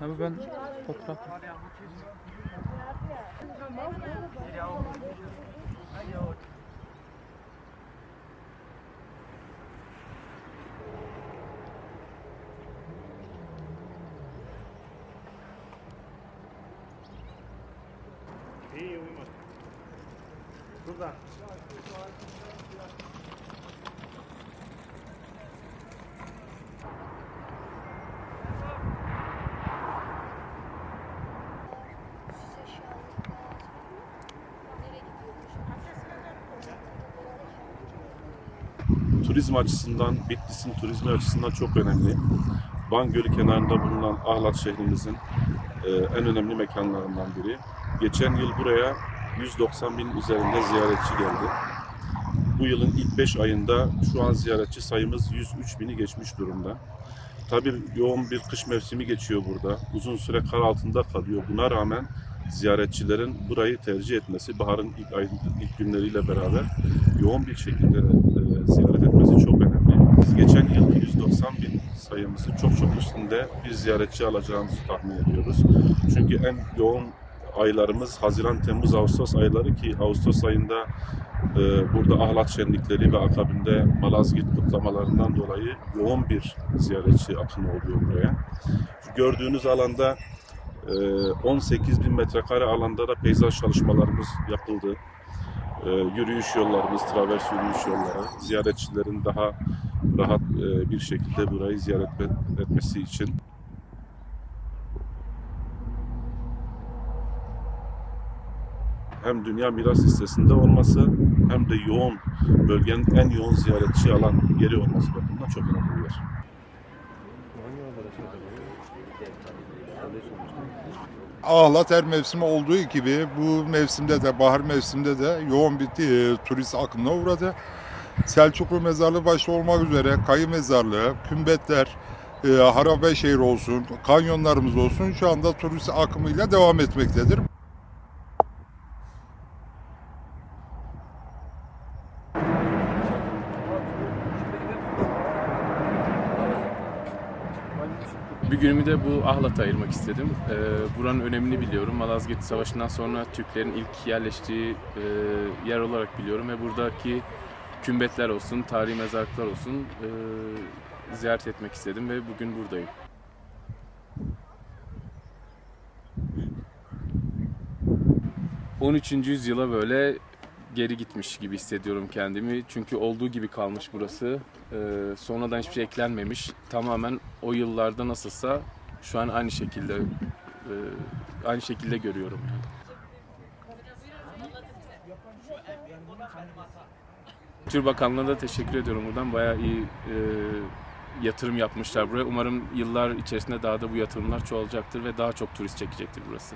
Abi ben fotoğraf İyi uyumadı. Burada. Turizm açısından, Bitlis'in turizmi açısından çok önemli. Van Gölü kenarında bulunan Ahlat şehrimizin e, en önemli mekanlarından biri. Geçen yıl buraya 190 bin üzerinde ziyaretçi geldi. Bu yılın ilk 5 ayında şu an ziyaretçi sayımız 103 bini geçmiş durumda. Tabii yoğun bir kış mevsimi geçiyor burada. Uzun süre kar altında kalıyor. Buna rağmen ziyaretçilerin burayı tercih etmesi baharın ilk ay, ilk günleriyle beraber yoğun bir şekilde e, ziyaret etmesi çok önemli. Biz geçen yıl 190 bin sayımızı çok çok üstünde bir ziyaretçi alacağımızı tahmin ediyoruz. Çünkü en yoğun aylarımız Haziran, Temmuz, Ağustos ayları ki Ağustos ayında e, burada ahlat şenlikleri ve akabinde Malazgirt kutlamalarından dolayı yoğun bir ziyaretçi akını oluyor buraya. Gördüğünüz alanda e, 18 bin metrekare alanda da peyzaj çalışmalarımız yapıldı. E, yürüyüş yollarımız, travers yürüyüş yolları, ziyaretçilerin daha rahat e, bir şekilde burayı ziyaret et- etmesi için hem dünya miras listesinde olması hem de yoğun bölgenin en yoğun ziyaretçi alan yeri olması bakımından çok önemli bir yer. Ahlat her mevsimi olduğu gibi bu mevsimde de bahar mevsiminde de yoğun bir e, turist akınına uğradı. Selçuklu Mezarlığı başta olmak üzere Kayı Mezarlığı, Kümbetler, e, Harabe şehir olsun, kanyonlarımız olsun şu anda turist akımıyla devam etmektedir. Bir günümü de bu Ahlat'a ayırmak istedim. Ee, buranın önemini biliyorum. Malazgirt Savaşı'ndan sonra Türklerin ilk yerleştiği e, yer olarak biliyorum ve buradaki kümbetler olsun, tarihi mezarlıklar olsun e, ziyaret etmek istedim ve bugün buradayım. ...13. yüzyıla böyle geri gitmiş gibi hissediyorum kendimi. Çünkü olduğu gibi kalmış burası. Ee, sonradan hiçbir şey eklenmemiş. Tamamen o yıllarda nasılsa şu an aynı şekilde e, aynı şekilde görüyorum yani. Kültür Bakanlığı'na da teşekkür ediyorum buradan. Bayağı iyi e, yatırım yapmışlar buraya. Umarım yıllar içerisinde daha da bu yatırımlar çoğalacaktır ve daha çok turist çekecektir burası.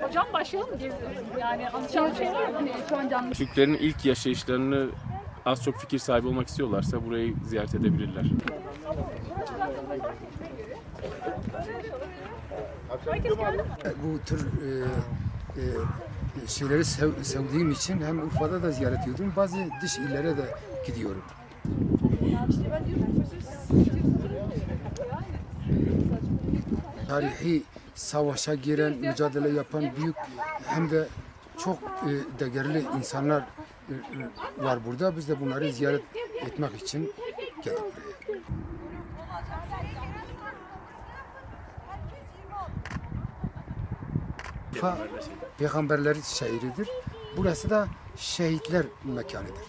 Hocam başlayalım? Yani anlatacağım şey var mı? Hani şu an canlı Türklerin ilk yaşayışlarını az çok fikir sahibi olmak istiyorlarsa burayı ziyaret edebilirler. bu tür e, e, şeyleri sev- sevdiğim için hem Urfa'da da ziyaret ediyorum. Bazı dış illere de gidiyorum. Tarihi savaşa giren, mücadele yapan büyük hem de çok e, değerli insanlar e, e, var burada. Biz de bunları ziyaret etmek için geldik Urfa peygamberlerin şehridir. Burası da şehitler mekanıdır.